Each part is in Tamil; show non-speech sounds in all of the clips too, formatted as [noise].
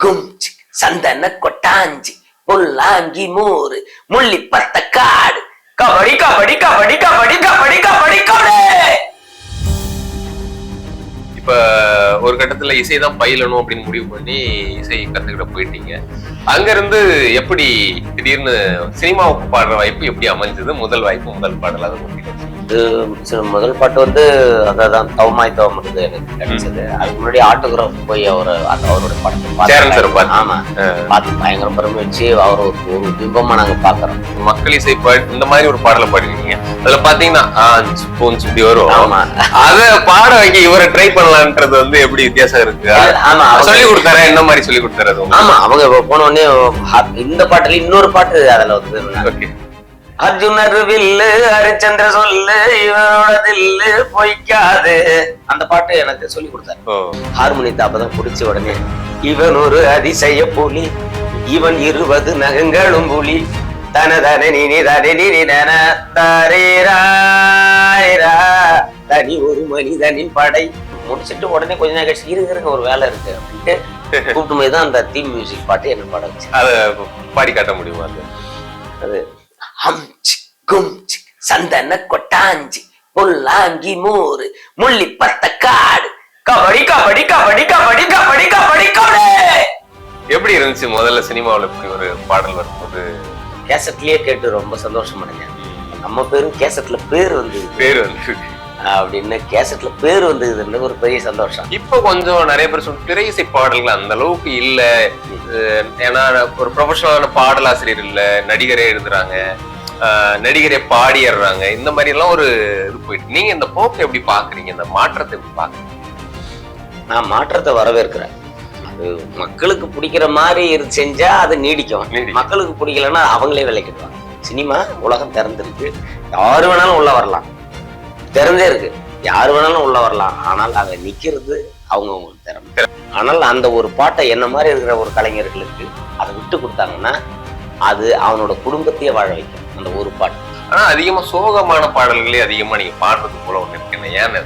கும்ச்சி சந்தன கொட்டாஞ்சி புல்லாங்கி மோறு முள்ளி பத்த காடு. கபடி கபடி கபடி கபடி கபடி கபடி கபடி! இப்ப ஒரு கட்டத்துல இசை தான் பயிலணும் அப்படின்னு முடிவு பண்ணி இசை கத்துக்கிட்ட போயிட்டீங்க. அங்க இருந்து எப்படி திடீர்னு சினிமாவுக்கு பாடுற வாய்ப்பு எப்படி அமைஞ்சது? முதல் வாய்ப்பு முதல் பாடல் முடியும் இது சில முதல் பாட்டு வந்து அதான் தவமாய் தவம்ன்றது எனக்கு கிடைச்சது. அதுக்கு முன்னாடி ஆட்டோகிராஃப் போய் அவர் அவரோட படத்தை. ஆமா. பார்த்து பயங்கர பெருமை வச்சு அவர் ஒரு பிம்பமா நாங்க பாக்குறோம் மக்கள் இசை பாடு இந்த மாதிரி ஒரு பாடலை பாடிருக்கீங்க. அதுல பாத்தீங்கன்னா பூஞ்ச் இப்படி வரும். ஆமா. அத பாட வைக்க இவரை ட்ரை பண்ணலான்றது வந்து எப்படி வித்தியாசம் இருக்கு? ஆமா சொல்லி கொடுத்தாரு? என்ன மாதிரி சொல்லி கொடுத்தாரு ஆமா அவங்க போன உடனே இந்த பாட்டுல இன்னொரு பாட்டு அதுல வந்து அர்ஜுனர் வில்லு ஹரிச்சந்திர சொல்லு இவனோட தில்லு பொய்க்காது. அந்த பாட்டு எனக்கு சொல்லி கொடுத்தாரு. ஹார்மோனியத்தை அப்பதான் புடிச்ச உடனே இவன் ஒரு அதிசய புலி இவன் இருபது நகங்களும் புலி. தன தன நினி தனி நினி தன தரீரா தனி ஒரு மனிதனின் படை. முடிச்சிட்டு உடனே கொஞ்ச நேரம் கழிச்சு இருங்க ஒரு வேலை இருக்கு. அப்படின்ட்டு [laughs] கூப்பிட்டு போய் தான் அந்த தீம் மியூசிக் பாட்டு என்ன பாட வச்சு அத பாடி காட்ட முடியுமா அது அது ஹம்ச்சி கும்ச்சி சந்தன கொட்டாஞ்சி புல்லாங்கி மூறு முள்ளி பத்த காடு. கபடி கபடி கபடி கபடி கபடி கபடி கபடி! எப்படி இருந்துச்சு முதல்ல சினிமாவுல இப்படி ஒரு பாடல் வரும்போது? கேசட்லயே கேட்டு ரொம்ப சந்தோஷம் அடைஞ்சேன் நம்ம பேரும் கேசட்ல பேர் வந்தது. பேர் வந்து அப்படின்னு கேசட்ல பேர் வந்ததுன்னு ஒரு பெரிய சந்தோஷம். இப்ப கொஞ்சம் நிறைய பேர் சொல்ல திரை இசை பாடல்கள் அந்த அளவுக்கு இல்ல. ஏன்னா ஒரு ப்ரொஃபஷனலான பாடலாசிரியர் இல்ல நடிகரே எழுதுறாங்க. நடிகரே பாடிடுறாங்க இந்த மாதிரி எல்லாம் ஒரு இது போயிட்டு. நீங்க இந்த போக்கை எப்படி பாக்குறீங்க இந்த மாற்றத்தை எப்படி பாக்குறீங்க நான் மாற்றத்தை வரவேற்கிறேன். அது மக்களுக்கு பிடிக்கிற மாதிரி இரு- செஞ்சா அது நீடிக்கும். மக்களுக்கு பிடிக்கலன்னா அவங்களே விலைக்கிடுவாங்க சினிமா உலகம் திறந்திருக்கு. யாரு வேணாலும் உள்ள வரலாம். திறந்தே இருக்கு. யாரு வேணாலும் உள்ள வரலாம். ஆனால் அங்க நிக்கிறது அவங்க திறமை. ஆனால் அந்த ஒரு பாட்டை என்ன மாதிரி இருக்கிற ஒரு கலைஞர்களுக்கு அதை விட்டு கொடுத்தாங்கன்னா அது அவனோட குடும்பத்தையே வாழ வைக்கும். அந்த ஒரு பாட்டு. ஆனா அதிகமா சோகமான பாடல்களே அதிகமா நீங்க பாடுறது போல ஒண்ணு இருக்கு. என்ன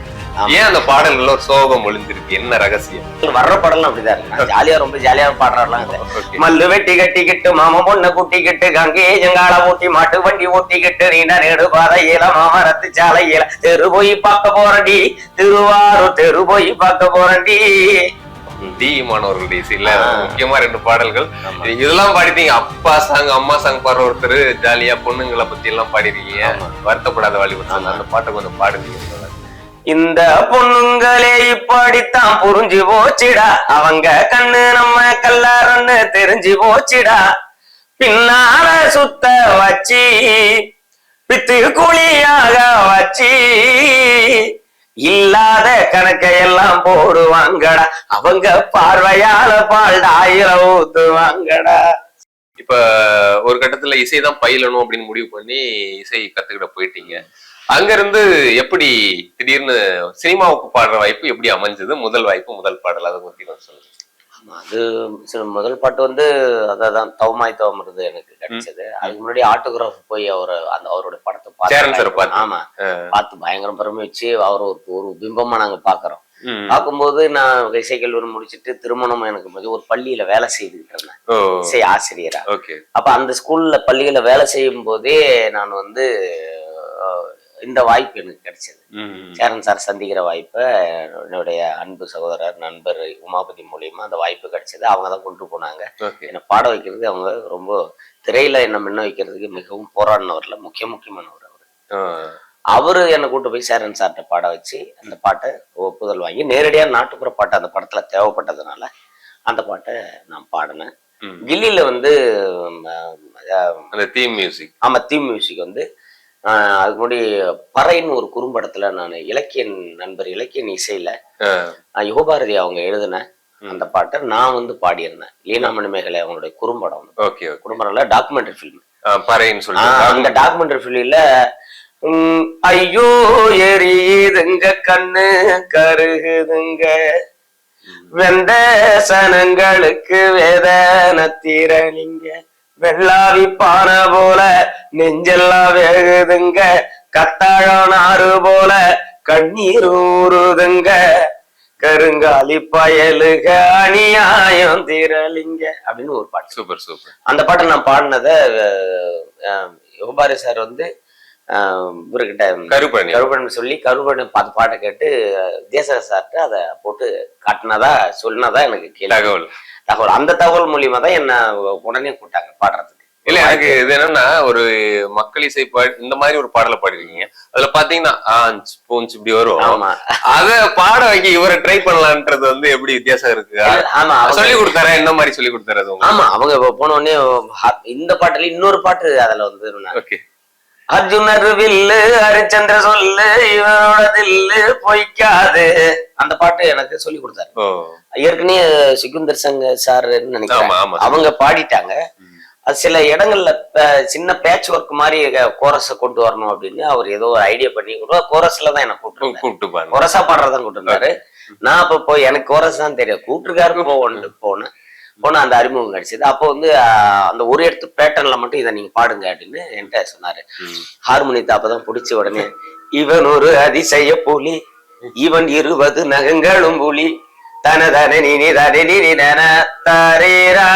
ஏன் அந்த பாடல்கள்ல ஒரு சோகம் ஒளிஞ்சிருக்கு? என்ன ரகசியம்? வர்ற பாடலாம் அப்படிதான் இருக்கு. ஜாலியா ரொம்ப ஜாலியா பாடுறாருலாம் Okay. மல்லு வெட்டி கட்டிக்கிட்டு மாம பொண்ண குட்டிக்கிட்டு கங்கே ஜங்கால ஓட்டி மாட்டு வண்டி ஓட்டிக்கிட்டு நீண்ட நெடு பாதையில மாமரத்து சாலையில தெரு போய் பார்க்க போறடி திருவாரூர் தெரு போய் பார்க்க போறடி டி மாணவர்களுடைய ஆ. முக்கியமா ரெண்டு பாடல்கள். இதெல்லாம் பாடிட்டீங்க அப்பா சாங் அம்மா சாங் பாடுற ஒருத்தர் ஜாலியா பொண்ணுங்களை பத்தி எல்லாம் பாடிருக்கீங்க. வருத்தப்படாத வாலிபர். அந்த பாட்டை கொஞ்சம் பாடுவீங்க இந்த பொண்ணுங்களே இப்படித்தான் புரிஞ்சு போச்சுடா அவங்க கண்ணு நம்ம கல்லாரன்னு தெரிஞ்சு போச்சுடா பின்னால சுத்த வச்சி பித்து குழியாக வச்சி இல்லாத கணக்கையெல்லாம் போடுவாங்கடா. அவங்க பார்வையால பால்டாயிரம் ஊத்துவாங்கடா. இப்ப ஒரு கட்டத்துல இசை தான் பயிலணும் அப்படின்னு முடிவு பண்ணி இசை கத்துக்கிட்ட போயிட்டீங்க. அங்க இருந்து எப்படி திடீர்னு சினிமாவுக்கு பாடுற வாய்ப்பு எப்படி அமைஞ்சது? முதல் வாய்ப்பு முதல் பாடல் அதை பத்தி நான் சொல்லுங்க. அது சில முதல் பாட்டு வந்து அதான் தவமாய் தவம்ன்றது எனக்கு கிடைச்சது. அதுக்கு முன்னாடி ஆட்டோகிராஃப் போய் அவர் அந்த அவரோட படத்தை சார் பார்த்து. ஆமா பார்த்து பயங்கர பெருமை வச்சு அவர் ஒரு ஒரு பிம்பமா நாங்க பாக்குறோம். பார்க்கும்போது நான் இசை கல்லூரி முடிச்சிட்டு திருமணம் எனக்கு முடிஞ்சு ஒரு பள்ளியில வேலை செய்துக்கிட்டு இருந்தேன். இசை ஆசிரியரா. அப்ப அந்த ஸ்கூல்ல பள்ளியில வேலை செய்யும் போதே நான் வந்து இந்த வாய்ப்பு எனக்கு கிடைச்சது. சேரன் சார் சந்திக்கிற வாய்ப்பை என்னுடைய அன்பு சகோதரர் நண்பர் உமாபதி மூலியமா அந்த வாய்ப்பு கிடைச்சது. அவங்க தான் கொண்டு போனாங்க. என்னை பாட வைக்கிறது அவங்க ரொம்ப திரையில என்ன முன்ன வைக்கிறதுக்கு மிகவும் போராடினவர்ல முக்கிய முக்கியமானவர் அவர். அவரு என்னை கூட்டு போய் சேரன் சார்கிட்ட பாட வச்சு அந்த பாட்டை ஒப்புதல் வாங்கி நேரடியா நாட்டுப்புற பாட்டு அந்த படத்துல தேவைப்பட்டதுனால அந்த பாட்டை நான் பாடினேன். கில்லியில வந்து தீம் மியூசிக் ஆமா தீம் மியூசிக் வந்து அதுக்கு முன்னாடி பறைன்னு ஒரு குறும்படத்துல நான் இலக்கிய நண்பர் இலக்கியன் இசையில யுகபாரதி அவங்க எழுதின அந்த பாட்டை நான் வந்து பாடியிருந்தேன். லீனா மணிமேகலை அவங்களுடைய குறும்படம் ஓகே ஓகே. குறும்படம்ல டாக்குமெண்ட்ரி ஃபில்ம் பறைன்னு அந்த சொல்லிட்டு டாக்குமெண்ட்ரி ஃபிலிம்ல ஐயோ எரியுதுங்க கண்ணு கருகுதுங்க. வெந்த சனங்களுக்கு வேதன தீரலிங்க. வெள்ளாவி பானை போல நெஞ்செல்லாம் வேகுதுங்க. கத்தாழம் நாறு போல கண்ணீர் ஊறுதுங்க. கருங்காலி பயலுக அநியாயம் திரளிங்க அப்படின்னு ஒரு பாட்டு. Super super. அந்த பாட்டை நான் பாடினத யோபாரி சார் வந்து இவர்கிட்ட கருப்பணி கருப்பன் சொல்லி கருப்பன் பார்த்து பாட்டை கேட்டு தேச சார்ட்ட அதை போட்டு காட்டினதா சொன்னதா எனக்கு தகவல். தகவல் அந்த தகவல் மூலியமா தான் என்ன உடனே கூட்டாங்க பாடுறதுக்கு. இல்ல எனக்கு இது என்னன்னா ஒரு மக்கள் இசை பாடி இந்த மாதிரி ஒரு பாடலை பாடிருக்கீங்க. அதுல பாத்தீங்கன்னா ஆஞ்ச் பூஞ்ச் இப்படி வரும். ஆமா. அத பாட வைக்க இவரை ட்ரை பண்ணலான்றது வந்து எப்படி வித்தியாசம் இருக்கு? ஆமா சொல்லி கொடுத்தாரா? என்ன மாதிரி சொல்லி கொடுத்தாரு ஆமா அவங்க போன உடனே இந்த பாட்டுல இன்னொரு பாட்டு அதுல வந்து ஓகே அர்ஜுனர் வில்லு ஹரிச்சந்திர சொல்லு இவனோட தில்லு பொய்க்காது. அந்த பாட்டு எனக்கு சொல்லி கொடுத்தாரு. ஏற்கனவே சிகுந்தர் சங்க சார் நினைக்கிறேன். அவங்க பாடிட்டாங்க. அது சில இடங்கள்ல சின்ன பேட்ச் ஒர்க் மாதிரி கோரஸ கொண்டு வரணும் அப்படின்னு அவர் ஏதோ ஒரு ஐடியா பண்ணி கூட கோரஸ்ல தான் எனக்கு கூப்பிட்டு கூப்பிட்டு கொரசா பாடுறதான் கூட்டிருந்தாரு நான் அப்ப போய் எனக்கு கோரஸ் தான் தெரியும். கூட்டிருக்காரு போவோன்னு போனேன். போனா அந்த அறிமுகம் கிடைச்சது. அப்போ வந்து அந்த ஒரு இடத்து பேட்டர்ன்ல மட்டும் இதை நீங்க பாடுங்க அப்படின்னு என்கிட்ட சொன்னாரு. ம். ஹார்மோனியத்தை அப்பதான் பிடிச்ச உடனே இவன் ஒரு அதிசய புலி இவன் இருபது நகங்களும் புலி தனதன நீ தனி நீ தன தரேரா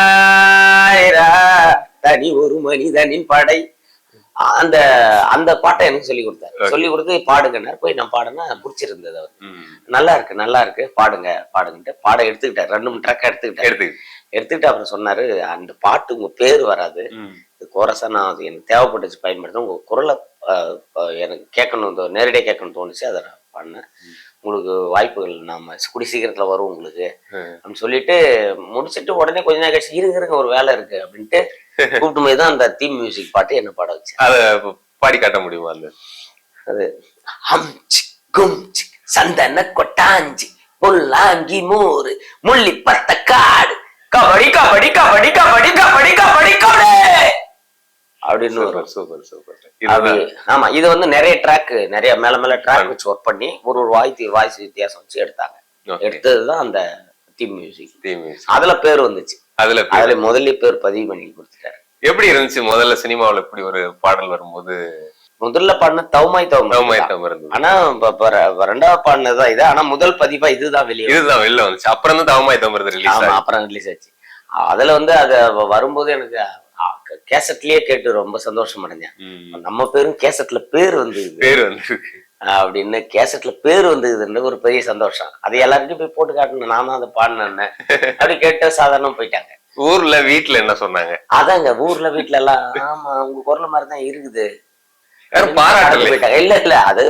தனி ஒரு மனிதனின் படை. அந்த அந்த பாட்டை எனக்கு சொல்லி கொடுத்தாரு. சொல்லி கொடுத்து பாடுங்கன்னாரு. போய் நான் பாடினா பிடிச்சிருந்தது அவர். நல்லா இருக்கு நல்லா இருக்கு. பாடுங்க பாடுங்கன்ட்டு பாட எடுத்துக்கிட்டாரு. ரெண்டு மூணு ட்ரக் எடுத்துக்கிட்டாரு. எடுத்து எடுத்துக்கிட்டு அப்புறம் சொன்னாரு அந்த பாட்டு உங்க பேர் வராது. கோரஸா நான் அது எனக்கு தேவைப்பட்டுச்சு பயன்படுத்த உங்க குரலை எனக்கு கேட்கணும் நேரடியாக கேட்கணும் தோணுச்சு அதை நான் பண்ணேன். உங்களுக்கு வாய்ப்புகள் நாம கூடி சீக்கிரத்துல வரும் உங்களுக்கு. அப்படின்னு சொல்லிட்டு முடிச்சிட்டு உடனே கொஞ்ச நேரம் கழிச்சு இருங்க இருங்க ஒரு வேலை இருக்கு அப்படின்ட்டு கூப்பிட்டு போய் தான் அந்த தீம் மியூசிக் பாட்டு என்ன பாட வச்சு அத பாடி காட்ட முடியுமா அது? ஹம் சிக் கும் சிக் சந்தன கொட்டாஞ்சி முல்லாங்கி மூறு முள்ளி பத்த காடு கபடி கபடி கபடி கபடி கபடி கபடி கபடி! அப்படின்னு வரும் சூப்பர் சூப்பர் ஆமா இது வந்து நிறைய ட்ராக் நிறைய மேல மேல ட்ராக் வச்சு ஒர்க் பண்ணி ஒரு ஒரு வாய்ஸ் வாய்ஸ் வித்தியாசம் வச்சு எடுத்தாங்க. எடுத்ததுதான் அந்த தீம் மியூசிக் Theme music. அதுல பேர் வந்துச்சு. அதுல. அதுல முதல்ல பேர் பதிவு பண்ணி கொடுத்துட்டாரு. எப்படி இருந்துச்சு முதல்ல சினிமாவுல இப்படி ஒரு பாடல் வரும்போது? முதல்ல பாடின தௌமாய் தௌமாய் ஆனா ரெண்டாவது பாடினதுதான் இது? ஆனா முதல் பதிப்பா இதுதான் வெளியே இதுதான் வெளில வந்துச்சு. அப்புறம் தான் ரிலீஸ் ஆமா ஆகி அப்புறம் ரிலீஸ் ஆச்சு. அதுல வந்து அது வரும்போது எனக்கு கேசட்லயே கேட்டு ரொம்ப சந்தோஷம் அடைஞ்சேன். நம்ம பேரும் கேசட்ல பேர் வந்து பேர் வந்து அப்படின்னு கேசட்ல பேர் வந்ததுன்ற ஒரு பெரிய சந்தோஷம். அது எல்லாருக்கும் போய் போட்டு காட்டணும் நான் தான் அதை பாடினேன் அப்படி கேட்டு சாதாரணம் போயிட்டாங்க. ஊர்ல வீட்ல என்ன சொன்னாங்க? அதாங்க ஊர்ல வீட்ல எல்லாம் ஆமா உங்க குரல் மாதிரி தான் இருக்குது. யாரும் பாராட்டல. போயிட்டாங்க. இல்ல இல்ல அது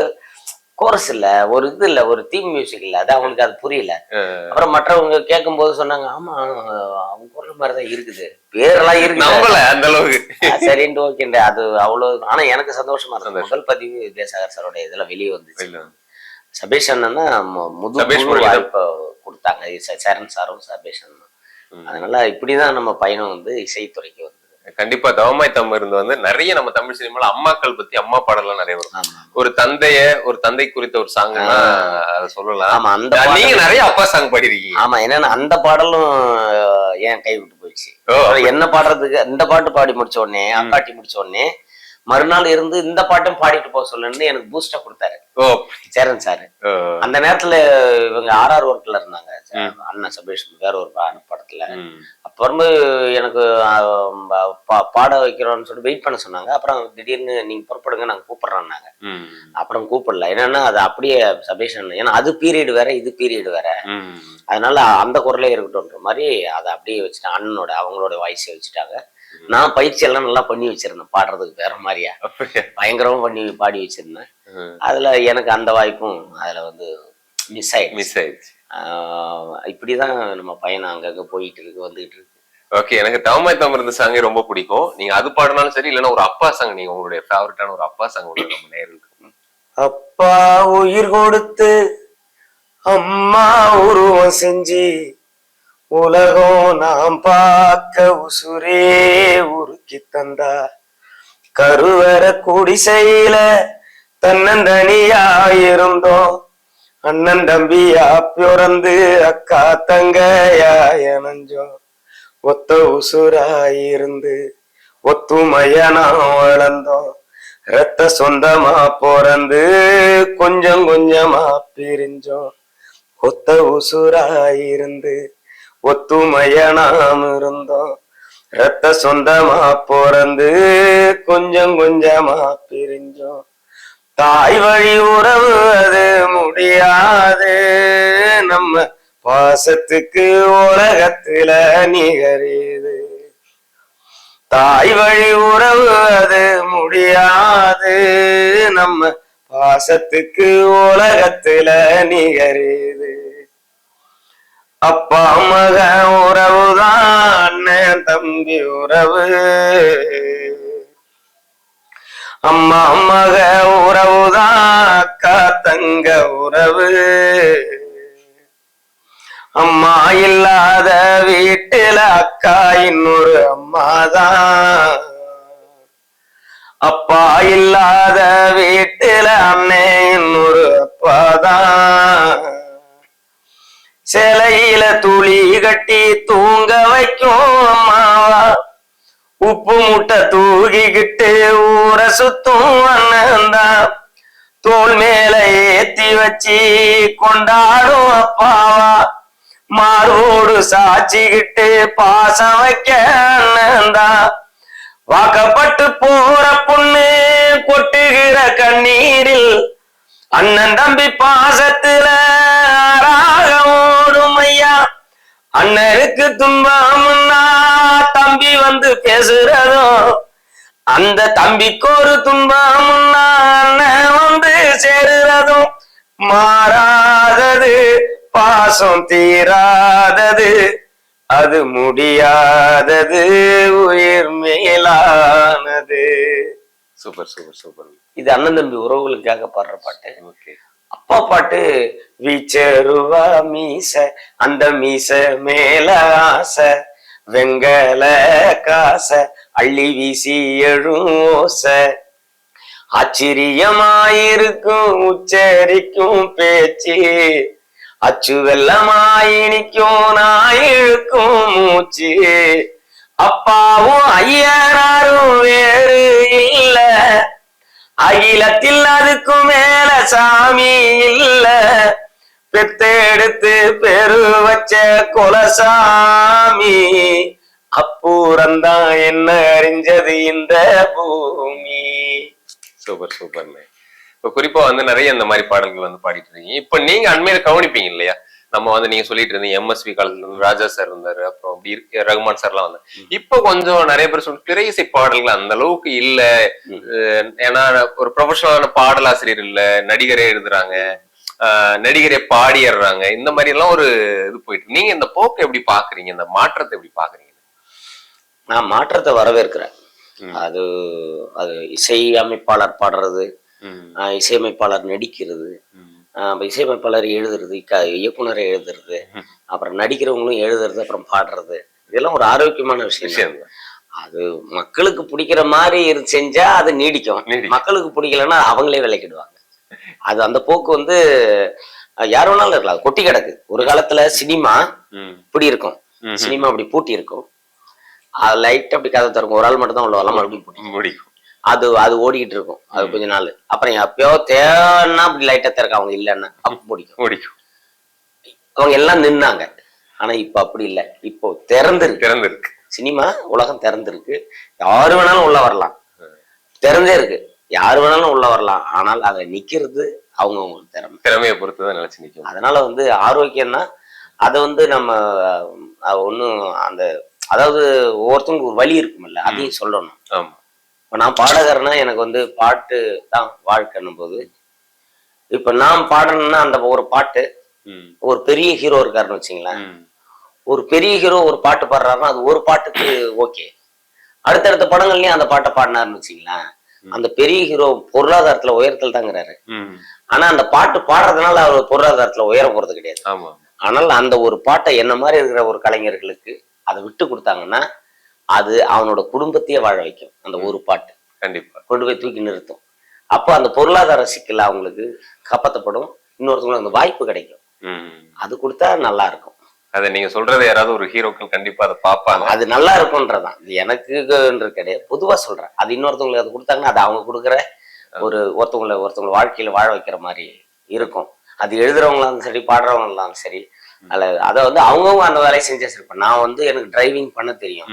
கோரஸ் இல்ல ஒரு இது இல்ல ஒரு தீம் மியூசிக் இல்ல அது அவங்களுக்கு அது புரியல. அப்புறம் மற்றவங்க கேட்கும் போது சொன்னாங்க ஆமா அவங்க குரல் மாதிரி தான் இருக்குது. பேரெல்லாம் இருக்குது. நம்பல அந்த அளவுக்கு. சரின்ட்டு ஓகேண்டா அது அவ்வளவு ஆனா எனக்கு சந்தோஷமா இருந்தது. முதல் பதிவு வித்யாசாகர் சாரோட இதுல வெளியே வந்துச்சு. இல்ல. சபேஷ் அண்ணன் தான் மு- முது சபேஷ் முழு மொழி தான். வாய்ப்பை கொடுத்தாங்க. சரண் சாரும் சபேஷ் அண்ணன். அதனால இப்படிதான் நம்ம பயணம் வந்து இசைத்துறைக்கு வந்தது கண்டிப்பா தவமாய் தம் இருந்து வந்து நிறைய நம்ம தமிழ் சினிமால அம்மாக்கள் பத்தி அம்மா பாடல்லாம் நிறைய வரும். ஒரு தந்தைய ஒரு தந்தை குறித்த ஒரு சாங்னா அதை சொல்லலாம். ஆமா அந்த நீங்க நிறைய அப்பா சாங் பாடிருக்கீங்க. ஆமா என்னன்னா அந்த பாடலும் ஏன் கை விட்டு போயிடுச்சு? என்ன பாடுறதுக்கு இந்த பாட்டு பாடி முடிச்ச உடனே அக்காட்டி முடிச்ச உடனே மறுநாள் இருந்து இந்த பாட்டும் பாடிட்டு போக சொல்லுன்னு எனக்கு பூஸ்டா கொடுத்தாரு. ஓ. சேரன் சார். அந்த நேரத்துல இவங்க ஆர்ஆர் ஒர்க்ல இருந்தாங்க. அண்ணன் சபேஷ் வேற ஒரு படத்துல. அப்புறமே எனக்கு பாட வைக்கிறோம்னு சொல்லிட்டு வெயிட் பண்ண சொன்னாங்க. அப்புறம் திடீர்னு நீங்க புறப்படுங்க நாங்க கூப்பிடுறோம்னாங்க. அப்புறம் கூப்பிடல. என்னன்னா அது அப்படியே சபேஷ் ஏன்னா அது பீரியட் வேற இது பீரியட் வேற. அதனால அந்த குரலே இருக்கட்டும்ன்ற மாதிரி அதை அப்படியே வச்சுட்டாங்க அண்ணனோட அவங்களோட வாய்ஸை வச்சுட்டாங்க. நான் பயிற்சி எல்லாம் நல்லா பண்ணி வச்சிருந்தேன். பாடுறதுக்கு வேற மாதிரியா? பயங்கரமா பண்ணி பாடி வச்சிருந்தேன். அதுல எனக்கு அந்த வாய்ப்பும் அதுல வந்து மிஸ் ஆயிடுச்சு. மிஸ் ஆயிடுச்சு. இப்படிதான் நம்ம பயணம் அங்கங்க போயிட்டு இருக்கு வந்துகிட்டு இருக்கு. ஓகே எனக்கு தவமாய் தம் இருந்த சாங்கே ரொம்ப பிடிக்கும். நீங்க அது பாடினாலும் சரி இல்லைன்னா ஒரு அப்பா சாங் நீங்க உங்களுடைய ஃபேவரட்டான ஒரு அப்பா சாங் உள்ள நம்ம நேருக்கு அப்பா உயிர் கொடுத்து அம்மா உருவம் செஞ்சு உலகம் நாம் பார்க்க உசுரே உருக்கி தந்தா கருவற குடிசையில தன்னந்தனியா இருந்தோம் அண்ணன் தம்பியா பிறந்து அக்கா தங்கையா எனஞ்சோம். ஒத்த உசுராயிருந்து ஒத்துமையா நாம் வளர்ந்தோம். ரத்த சொந்தமா பிறந்து கொஞ்சம் கொஞ்சமா பிரிஞ்சோம். ஒத்த உசுராயிருந்து ஒத்துமைய நாம் இருந்தோம் ரத்த சொந்தமா பிறந்து கொஞ்சம் கொஞ்சமா பிரிஞ்சோம். தாய் வழி உறவு அது முடியாது. நம்ம பாசத்துக்கு உலகத்துல நிகரிது. தாய் வழி உறவு அது முடியாது. நம்ம பாசத்துக்கு உலகத்துல நிகரிது. அப்பா மக உறவுதான் அண்ணன் தம்பி உறவு. அம்மா மக உறவுதான் அக்கா தங்க உறவு. அம்மா இல்லாத வீட்டில அக்கா இன்னொரு அம்மாதான். அப்பா இல்லாத வீட்டில அண்ணே இன்னொரு அப்பாதான். சிலையில துளி கட்டி தூங்க வைக்கும் அம்மாவா உப்பு முட்டை தூக்கிக்கிட்டு ஊற சுத்தும் அண்ணன்தான் தோல் மேல ஏத்தி வச்சு கொண்டாடும் அப்பாவா. மாரோடு சாச்சிக்கிட்டு பாசம் வைக்க அண்ணன்தான் வாக்கப்பட்டு போற பொண்ணு கொட்டுகிற கண்ணீரில் அண்ணன் தம்பி பாசத்துல ராகவும் அண்ணனுக்கு துன்பம்னா தம்பி வந்து பேசுறதும் அந்த தம்பிக்கு ஒரு துன்பம்னா அண்ணன் வந்து சேருறதும் மாறாதது பாசம் தீராதது அது முடியாதது உயிர் மேலானது. Super super super. இது அண்ணன் தம்பி உறவுகளுக்காக பாடுற பாட்டு. ஓகே. அப்பா பாட்டு வீச்சருவா மீச அந்த மீச மேல ஆசை வெங்கல காச அள்ளி வீசி எழும் ஓசை. ஆச்சரியமாயிருக்கும் உச்சரிக்கும் பேச்சு. அச்சு வெள்ளமாயினிக்கும் நான் மூச்சு. அப்பாவும் ஐயனாரும் வேறு இல்லை. அகிலத்தில் அதுக்கும் மேல சாமி இல்ல. பெத்தெடுத்து பெரு வச்ச குலசாமி அப்பூரந்தான் என்ன அறிஞ்சது இந்த பூமி. சூப்பர் சூப்பர்ண்ணே. இப்போ குறிப்பா வந்து நிறைய இந்த மாதிரி பாடல்கள் வந்து பாடிட்டு இருக்கீங்க. இப்ப நீங்க அண்மையில கவனிப்பீங்க இல்லையா? நம்ம வந்து நீங்க சொல்லிட்டு இருந்தீங்க எம்எஸ்வி காலத்துல இருந்து ராஜா சார் இருந்தாரு அப்புறம் அப்படி ரகுமான் சார்லாம் வந்து. இப்போ கொஞ்சம் நிறைய பேர் சொல்லி திரை இசை பாடல்கள் அந்த அளவுக்கு இல்ல. ஏன்னா ஒரு ப்ரொஃபஷனலான பாடலாசிரியர் இல்ல நடிகரே எழுதுறாங்க நடிகரே பாடிடுறாங்க இந்த மாதிரி எல்லாம் ஒரு இது போயிட்டு. நீங்க இந்த போக்கு எப்படி பாக்குறீங்க? இந்த மாற்றத்தை எப்படி பாக்குறீங்க? நான் மாற்றத்தை வரவேற்கிறேன். அது அது இசை அமைப்பாளர் பாடுறது இசையமைப்பாளர் நடிக்கிறது இசையமைப்பாளர் எழுதுறது க இயக்குனரை எழுதுறது. அப்புறம் நடிக்கிறவங்களும் எழுதுறது அப்புறம் பாடுறது. இதெல்லாம் ஒரு ஆரோக்கியமான விஷயம். அது மக்களுக்கு பிடிக்கிற மாதிரி செஞ்சா அது நீடிக்கும். மக்களுக்கு பிடிக்கலன்னா அவங்களே விலைக்கிடுவாங்க. அது அந்த போக்கு வந்து யார் வேணாலும் இருக்கலாம். கொட்டி கிடக்கு. ஒரு காலத்துல சினிமா இப்படி இருக்கும். சினிமா அப்படி பூட்டி இருக்கும். அது லைட் அப்படி கதை திறக்கும். ஒரு ஆள் மட்டும் தான் உள்ள வரலாம் மறுபடியும் பூட்டி முடிக்கும். அது அது ஓடிக்கிட்டு இருக்கும் அது கொஞ்ச நாள். அப்புறம் எப்பயோ தேவைன்னா அப்படி லைட்டா திறக்க அவங்க இல்லைன்னா அப்ப பிடிக்கும். முடிக்கும் அவங்க எல்லாம் நின்னாங்க. ஆனா இப்ப அப்படி இல்லை. இப்போ திறந்துருக்கு. திறந்திருக்கு. சினிமா உலகம் திறந்திருக்கு. யாரு வேணாலும் உள்ள வரலாம். திறந்தே இருக்கு. யாரு வேணாலும் உள்ள வரலாம். ஆனால் அங்க நிக்கிறது அவங்கவுங்க திறமை. திறமையை பொறுத்து தான் நினைச்சு நிக்கும். அதனால வந்து ஆரோக்கியம்னா அதை வந்து நம்ம ஒண்ணும் அந்த அதாவது ஒவ்வொருத்தவங்களுக்கு ஒரு வழி இருக்குமில்ல அதையும் சொல்லணும். ஆமா. இப்ப நான் பாடகர்னா எனக்கு வந்து பாட்டு தான் வாழ்க்கைன்னும் போது இப்ப நான் பாடணும்னா அந்த ஒரு பாட்டு ஒரு பெரிய ஹீரோ இருக்காருன்னு வச்சுங்களேன். ஒரு பெரிய ஹீரோ ஒரு பாட்டு பாடுறாருன்னா அது ஒரு பாட்டுக்கு ஓகே. அடுத்தடுத்த படங்கள்லயும் அந்த பாட்டை பாடினாருன்னு வச்சுங்களேன். அந்த பெரிய ஹீரோ பொருளாதாரத்துல உயரத்தில் தாங்கிறாரு ஆனா அந்த பாட்டு பாடுறதுனால அவர் பொருளாதாரத்துல உயர போறது கிடையாது. ஆமா. ஆனால் அந்த ஒரு பாட்டை என்ன மாதிரி இருக்கிற ஒரு கலைஞர்களுக்கு அதை விட்டு கொடுத்தாங்கன்னா அது அவனோட குடும்பத்தையே வாழ வைக்கும் அந்த ஒரு பாட்டு. கண்டிப்பா. கொண்டு போய் தூக்கி நிறுத்தும். அப்போ அந்த பொருளாதார சிக்கல் அவங்களுக்கு காப்பாற்றப்படும் இன்னொருத்தவங்களுக்கு அந்த வாய்ப்பு கிடைக்கும். அது கொடுத்தா நல்லா இருக்கும். அத நீங்க சொல்றது யாராவது ஒரு ஹீரோக்கள் கண்டிப்பா அதை பார்ப்பாங்க. அது நல்லா இருக்கும்ன்றதான். இது எனக்குன்றது கிடையாது. பொதுவா சொல்றேன். அது இன்னொருத்தவங்களுக்கு அது கொடுத்தாங்கன்னா அது அவங்க கொடுக்குற ஒரு ஒருத்தவங்களை ஒருத்தவங்க வாழ்க்கையில வாழ வைக்கிற மாதிரி இருக்கும். அது எழுதுறவங்களாம் சரி பாடுறவங்களாம் சரி அல்ல அதை வந்து அவங்கவுங்க அந்த வேலையை செஞ்சு வச்சிருப்பேன் நான் வந்து எனக்கு டிரைவிங் பண்ண தெரியும்.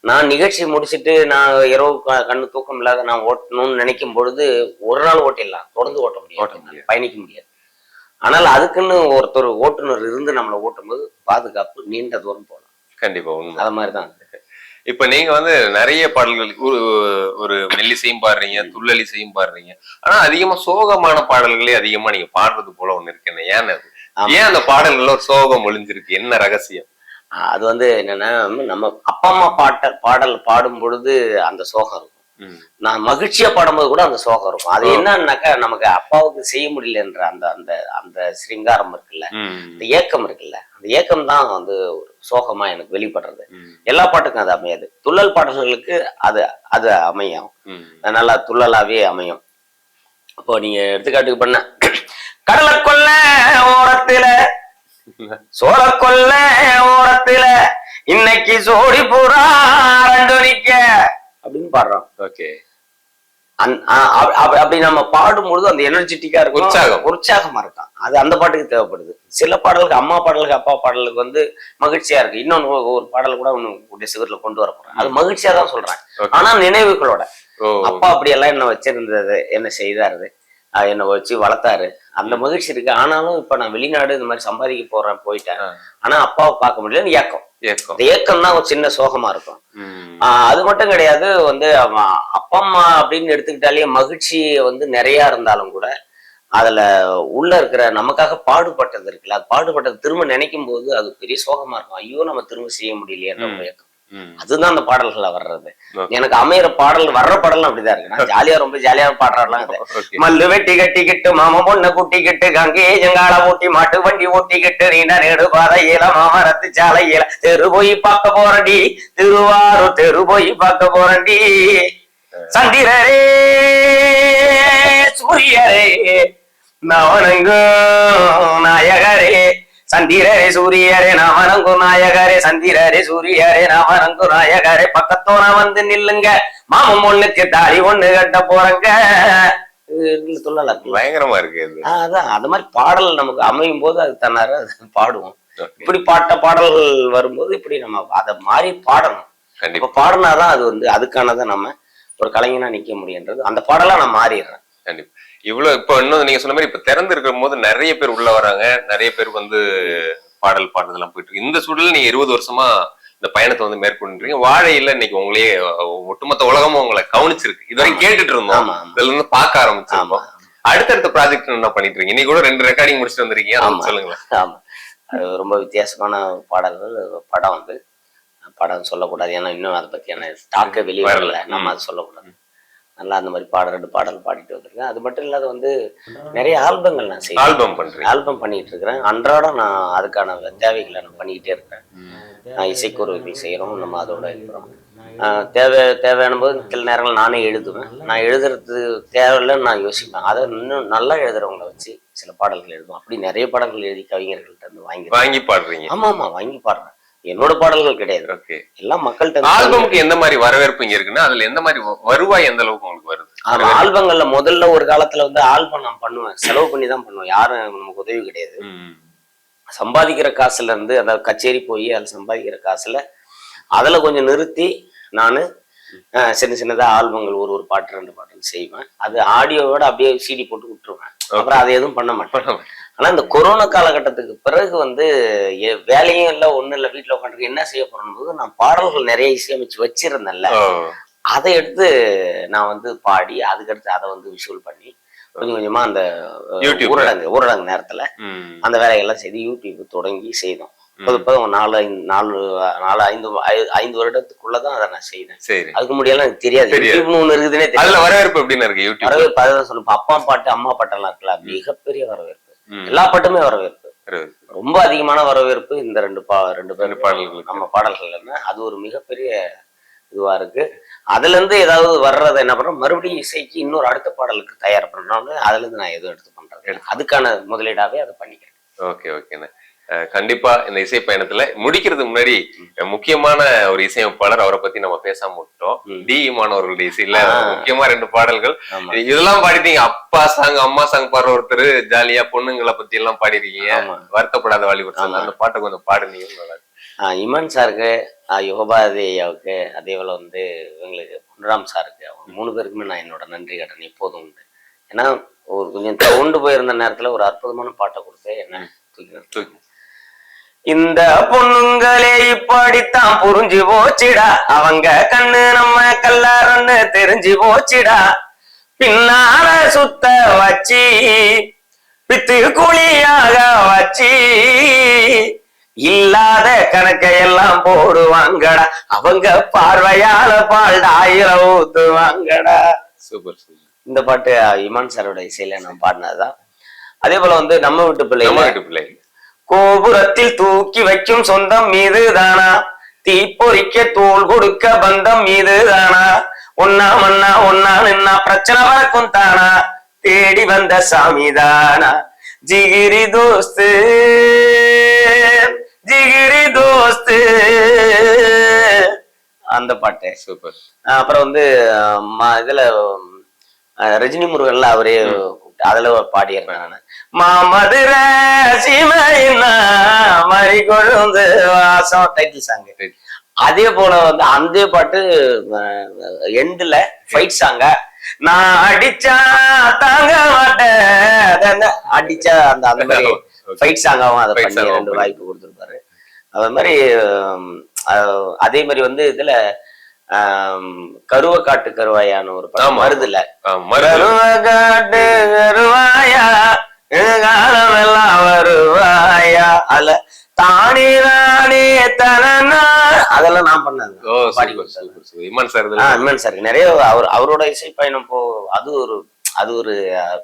நான் நிகழ்ச்சி முடிச்சிட்டு நான் இரவு கண்ணு தூக்கம் இல்லாத நான் ஓட்டணும்னு நினைக்கும் பொழுது ஒரு நாள் ஓட்டிடலாம். தொடர்ந்து ஓட்ட முடியாது. பயணிக்க முடியாது. ஆனால் அதுக்குன்னு ஒருத்தர் ஓட்டுநர் இருந்து நம்மளை ஓட்டும்போது பாதுகாப்பு நீண்ட தூரம் போகலாம். கண்டிப்பா உண்மை. அது மாதிரி தான். இப்ப நீங்க வந்து நிறைய பாடல்கள் ஒரு ஒரு மெல்லிசையும் பாடுறீங்க துள்ளலிசையும் பாடுறீங்க. ஆனா அதிகமா சோகமான பாடல்களே அதிகமா நீங்க பாடுறது போல ஒண்ணு இருக்கு. ஏன் அது? ஆமா. ஏன் அந்த பாடல்கள்ல ஒரு சோகம் ஒளிஞ்சிருக்கு? என்ன ரகசியம்? அது வந்து என்னன்னா நம்ம அப்பா அம்மா பாட்ட பாடல் பாடும் பொழுது அந்த சோகம் இருக்கும். நான் மகிழ்ச்சியா பாடும்போது கூட அந்த சோகம் இருக்கும். அது. என்னன்னாக்கா நமக்கு அப்பாவுக்கு செய்ய முடியலன்ற அந்த அந்த அந்த சிருங்காரம் இருக்குல்ல. அந்த ஏக்கம் இருக்குல்ல அந்த ஏக்கம் தான் வந்து ஒரு சோகமா எனக்கு வெளிப்படுறது. எல்லா பாட்டுக்கும் அது அமையாது. துள்ளல் பாடல்களுக்கு அது அது அமையும். நல்லா துள்ளலாவே அமையும். அப்போ நீங்க எடுத்துக்காட்டுக்கு பண்ண கடலை கொல்ல ஓரத்துல சோழ கொல்ல ஓரத்துல இன்னைக்கு சோடி புறா ரெண்டு நிக்க அப்படின்னு பாடுறோம் ஓகே. அப்படி நம்ம பாடும்பொழுது அந்த எனர்ஜெட்டிக்கா இருக்கும் உற்சாகம். உற்சாகமா இருக்கும் அது அந்த பாட்டுக்கு தேவைப்படுது. சில பாடலுக்கு அம்மா பாடலுக்கு அப்பா பாடலுக்கு வந்து மகிழ்ச்சியா இருக்கு. இன்னொன்னு ஒரு- பாடல் கூட கூடிய சிவர்ல கொண்டு வர போறேன். அது மகிழ்ச்சியா தான் சொல்றேன். ஆனா நினைவுகளோட. அப்பா அப்படி எல்லாம் என்ன வச்சிருந்தது என்ன செய்தாரு? என்னை வச்சு வளர்த்தாரு. அந்த மகிழ்ச்சி இருக்கு. ஆனாலும் இப்ப நான் வெளிநாடு இந்த மாதிரி சம்பாதிக்க போறேன் போயிட்டேன். ஆனா அப்பாவை பார்க்க முடியல ஏக்கம். ஏக்கம். ஏக்கம் தான் ஒரு சின்ன சோகமா இருக்கும். அது மட்டும் கிடையாது வந்து அப்பா அம்மா அப்படின்னு எடுத்துக்கிட்டாலே மகிழ்ச்சி வந்து நிறைய இருந்தாலும் கூட அதுல உள்ள இருக்கிற நமக்காக பாடுபட்டது இருக்குல்ல அது பாடுபட்டது திரும்ப நினைக்கும் போது அது பெரிய சோகமா இருக்கும். ஐயோ நம்ம திரும்ப செய்ய முடியலையேன்ற ஒரு ஏக்கம். ம். அதுதான் அந்த பாடல்கள்ல வர்றது. எனக்கு அமையிற பாடல் வர்ற பாடலும் அப்படிதான் இருக்கு. நான் ஜாலியா ரொம்ப ஜாலியா Okay. [laughs] மல்லு வெட்டி கட்டிக்கிட்டு மாம பொண்ணு குட்டிக்கிட்டு கங்கே ஜங்கால ஓட்டி மாட்டு வண்டி ஓட்டிக்கிட்டு நீண்ட நெடு பாதையில மாமரத்து சாலையில. தெரு போய் பார்க்க போறடி திருவாரூர் தெரு போய் பார்க்க போறடி சந்திரரே சூரியரே நவனங்கும் நாயகரே. சந்திரரே சூரியரே நாமனங்கு நாயகரே சந்திரரே சூரியரே நாமனங்கு நாயகரே. பக்கத்தோன வந்து நில்லுங்க. மாமன் பொண்ணுக்கு தாலி ஒண்ணு கட்ட போறங்க. சொல்லலாம்? பயங்கரமா இருக்கு அதான் அது மாதிரி பாடல் நமக்கு அமையும் போது அது தன்னார பாடுவோம். இப்படி பாட்ட பாடல்கள் வரும்போது இப்படி நம்ம அதை மாறி பாடணும். கண்டிப்பா. பாடினாதான் அது வந்து அதுக்கானதை நம்ம ஒரு கலைஞனா நிக்க முடியுன்றது. அந்த பாடலா நான் மாறிடுறேன். கண்டிப்பா. இவ்வளவு இப்ப இன்னும் நீங்க சொன்ன மாதிரி இப்ப திறந்து இருக்கும் போது நிறைய பேர் உள்ள வராங்க. நிறைய பேர் வந்து பாடல் பாடுறதெல்லாம் போயிட்டு இருக்கு. இந்த சூழல் நீங்க இருபது வருஷமா இந்த பயணத்தை வந்து மேற்கொண்டுறீங்க வாழையில இன்னைக்கு உங்களையே அஹ், ஒட்டுமொத்த உலகமும் உங்களை கவனிச்சிருக்கு. இது வரைக்கும் கேட்டுட்டு இருந்தோம் இதுல இருந்து பார்க்க ஆமா ஆரம்பிச்சிருக்கோம் அடுத்தடுத்த ப்ராஜெக்ட் என்ன பண்ணிட்டு இருக்கீங்க இன்னைக்கு கூட ரெண்டு ரெக்கார்டிங் முடிச்சுட்டு வந்திருக்கீங்க. ஆமா. சொல்லுங்களேன். ஆமா. அது ரொம்ப வித்தியாசமான பாடல்கள். படம் வந்து படம் சொல்லக்கூடாது. ஏன்னா இன்னும் அதை பத்தியான ஸ்டாக்க வெளியே. வரல. நம்ம அதை சொல்லக்கூடாது. நல்லா அந்த மாதிரி பாட ரெண்டு பாடல் பாடிட்டு வந்திருக்கேன். அது மட்டும் இல்லாத வந்து நிறைய ஆல்பங்கள் நான் செய்வேன். ஆல்பம் பண்றீங்க? ஆல்பம் பண்ணிட்டு இருக்கிறேன். அன்றாடம் நான் அதுக்கான தேவைகளை நான் பண்ணிக்கிட்டே இருக்கிறேன். நான் இசைக்குறவுகள் செய்கிறோம் நம்ம அதோட இருக்கிறோம் ஆஹ் தேவை தேவையான போது சில நேரங்கள் நானே எழுதுவேன். நான் எழுதுறது தேவையில்லைன்னு நான் யோசிப்பேன். அதை இன்னும் நல்லா எழுதுறவங்கள வச்சு சில பாடல்கள் எழுதுவோம். அப்படி நிறைய பாடல்கள் எழுதி கவிஞர்கள்ட்ட இருந்து வாங்கி வாங்கி பாடுறீங்க. ஆமா ஆமா வாங்கி பாடுறேன். என்னோட பாடல்கள் கிடையாது ஓகே எல்லாம் மக்கள்கிட்ட ஆல்பமுக்கு எந்த மாதிரி வரவேற்பு இங்க இருக்குன்னா அதுல எந்த மாதிரி வருவாய் எந்த அளவுக்கு உங்களுக்கு வருது? ஆல்பங்கள்ல முதல்ல ஒரு காலத்துல வந்து ஆல்பம் நான் பண்ணுவேன். செலவு பண்ணி தான் பண்ணுவேன். யாரும் நமக்கு உதவி கிடையாது. சம்பாதிக்கிற காசுல இருந்து அதாவது கச்சேரி போய் அதில் சம்பாதிக்கிற காசுல அதில் கொஞ்சம் நிறுத்தி நான் சின்ன சின்னதா ஆல்பங்கள் ஒரு ஒரு பாட்டு ரெண்டு பாட்டு செய்வேன். அது ஆடியோவோட அப்படியே சிடி போட்டு விட்டுருவேன். அப்புறம் அதை எதுவும் பண்ண மாட்டேன். ஆனா இந்த கொரோனா காலகட்டத்துக்கு பிறகு வந்து வேலையும் இல்லை ஒண்ணும் இல்லை வீட்டுல உட்காந்துருக்கு என்ன செய்ய போறோம் போது நான் பாடல்கள் நிறைய இசையமைச்சு வச்சிருந்தேன்ல. அதை எடுத்து நான் வந்து பாடி அதுக்கடுத்து அதை வந்து விஷுவல் பண்ணி கொஞ்சம் கொஞ்சமா அந்த. ஊரடங்கு ஊரடங்கு நேரத்துல. அந்த வேலையெல்லாம் செய்து யூடியூப் தொடங்கி செய்தோம். இப்போ நாலு நாலு நாலு ஐந்து ஐந்து வருடத்துக்குள்ளதான் அதை நான் செய்தேன் அதுக்கு முடியல எனக்கு தெரியாது. யூடியூப்னு இருக்குதுன்னே அதுல தெரியாது வரவேற்பு எப்படின்னு இருக்கு யூடியூப் வரவேற்பு அதுதான் சொல்லுப்பா அப்பா பாட்டு அம்மா பாட்டெல்லாம் இருக்குல்ல மிகப்பெரிய வரவேற்பு. எல்லா பாட்டுமே வரவேற்பு. ரொம்ப அதிகமான வரவேற்பு இந்த ரெண்டு பா ரெண்டு பேர் ரெண்டு பாடல்களுக்கு. நம்ம பாடல்கள் அது ஒரு மிகப்பெரிய இதுவா இருக்கு. அதுல இருந்து ஏதாவது வர்றதை என்ன பண்றோம் மறுபடியும் இசைக்கு இன்னொரு அடுத்த பாடலுக்கு தயார் பண்றோம்னு அதுல இருந்து நான் எதுவும் எடுத்து இல்ல. அதுக்கான முதலீடாவே அதை பண்ணிக்கிறேன். ஓகே ஓகேண்ணே. கண்டிப்பா இந்த இசை பயணத்துல முடிக்கிறதுக்கு முன்னாடி முக்கியமான ஒரு இசையமைப்பாளர் அவரை பத்தி நம்ம பேசாம விட்டோம். டி இமானவர்களுடைய இசையில. முக்கியமா ரெண்டு பாடல்கள் இதெல்லாம் பாடிட்டீங்க அப்பா சாங் அம்மா சாங் பாடுற ஒருத்தர் ஜாலியா பொண்ணுங்களை பத்தி எல்லாம் பாடிருக்கீங்க வருத்தப்படாத வாலிபர். அந்த பாட்டை கொஞ்சம் பாடுனீங்க நல்லா இருக்கும். ஆ, இமான் சாருக்கு ஆ, யோகாபாதி ஐயாவுக்கு அதே போல வந்து இவங்களுக்கு பொன்ராம் சாருக்கு அவங்க மூணு பேருக்குமே நான் என்னோட நன்றி கடன் எப்போதும் உண்டு ஏன்னா ஒரு கொஞ்சம் தவுண்டு போயிருந்த நேரத்துல ஒரு அற்புதமான பாட்டை கொடுத்து என்ன தூக்கி. இந்த பொண்ணுங்களே இப்படித்தான் புரிஞ்சு போச்சுடா. அவங்க கண்ணு நம்ம கல்லாரன்னு தெரிஞ்சு போச்சுடா. பின்னால சுத்த வச்சி பித்து குழியாக வச்சி இல்லாத கணக்கையெல்லாம் போடுவாங்கடா. அவங்க பார்வையால பால்டாயிரம் ஊத்துவாங்கடா. சூப்பர் சூப்பர் இந்த பாட்டு இமான் சாரோட இசையில நான் பாடினதுதான். அதே போல வந்து நம்ம வீட்டு நம்ம பிள்ளைங்க வீட்டு பிள்ளை. கோபுரத்தில் தூக்கி வைக்கும் சொந்தம் மீதுதானா? தீப்பொறிக்க தோல் கொடுக்க பந்தம் மீதுதானா? ஒன்னா மண்ணா ஒன்னா நின்னா பிரச்சனை வழக்கும் தானா? தேடி வந்த சாமிதானா? ஜிகிரி தோஸ்து ஜிகிரி தோஸ்து. அந்த பாட்டு. சூப்பர். அப்புறம் வந்து இதுல ரஜினி முருகன்ல அவரே அதுல பாடியிருந்தேன் நானு. மாமதுர சீமையின்னா மறி கொழுந்து வாசம். டைட்டில் சாங் அதே போல வந்து அந்த பாட்டு எண்டுல ஃபைட் சாங்க நான் அடிச்சா தாங்க மாட்டேன். அடிச்சா அந்த அந்த மாதிரி. [laughs] ஃபைட் சாங்காவும் அதை பண்ணி ரெண்டு. வாய்ப்பு கொடுத்துருப்பாரு. அது மாதிரி அதே மாதிரி வந்து இதுல கருவ காட்டு கருவாயான்னு ஒரு படம். ஆமா. வருதுல்ல ஆஹ் மருது. கருவ காட்டு கருவாயா காலம் எல்லாம் வருவாயா? அதுல தானே தானே தனனா அதெல்லாம் நான் பண்ணது இமான் சார் இமான் சார். நிறைய அவர் அவரோட இசை பயணம் போ அது ஒரு அது ஒரு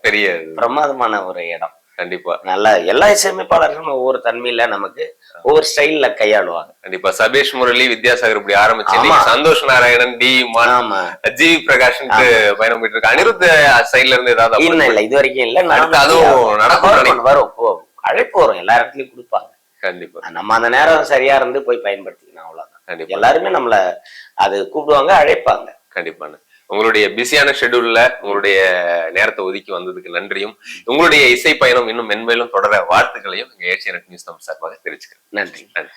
பெரிய பிரமாதமான ஒரு இடம். கண்டிப்பா. நல்ல எல்லா இசையமைப்பாளர்களும் ஒவ்வொரு தன்மையில நமக்கு ஒவ்வொரு ஸ்டைல்ல கையாளுவாங்க. கண்டிப்பா. சபேஷ் முரளி வித்யாசாகர் இப்படி ஆரம்பிச்சு சந்தோஷ் நாராயணன் டி ஜிவி பிரகாஷ் பயணம் போயிட்டு இருக்கு அனிருத் சைட்ல இருந்து ஏதாவது இல்ல இல்ல இது வரைக்கும் இல்ல. அதுவும் நடக்கும் வரும், அழைப்பு வரும். எல்லா இடத்துலயும் கொடுப்பாங்க. கண்டிப்பா. நம்ம அந்த நேரம் சரியா இருந்து போய் பயன்படுத்திக்கணும் அவ்வளவுதான். கண்டிப்பா. எல்லாருமே நம்மள அது கூப்பிடுவாங்க அழைப்பாங்க. கண்டிப்பான உங்களுடைய பிஸியான ஷெட்யூல்ல உங்களுடைய நேரத்தை ஒதுக்கி வந்ததுக்கு நன்றியும். உங்களுடைய இசை பயணம் இன்னும் மென்மேலும் தொடர வாழ்த்துக்களையும் எங்க ஏசியன் நியூஸ் நம்ம சார்பாக தெரிவிச்சுக்கிறேன். நன்றி. நன்றி.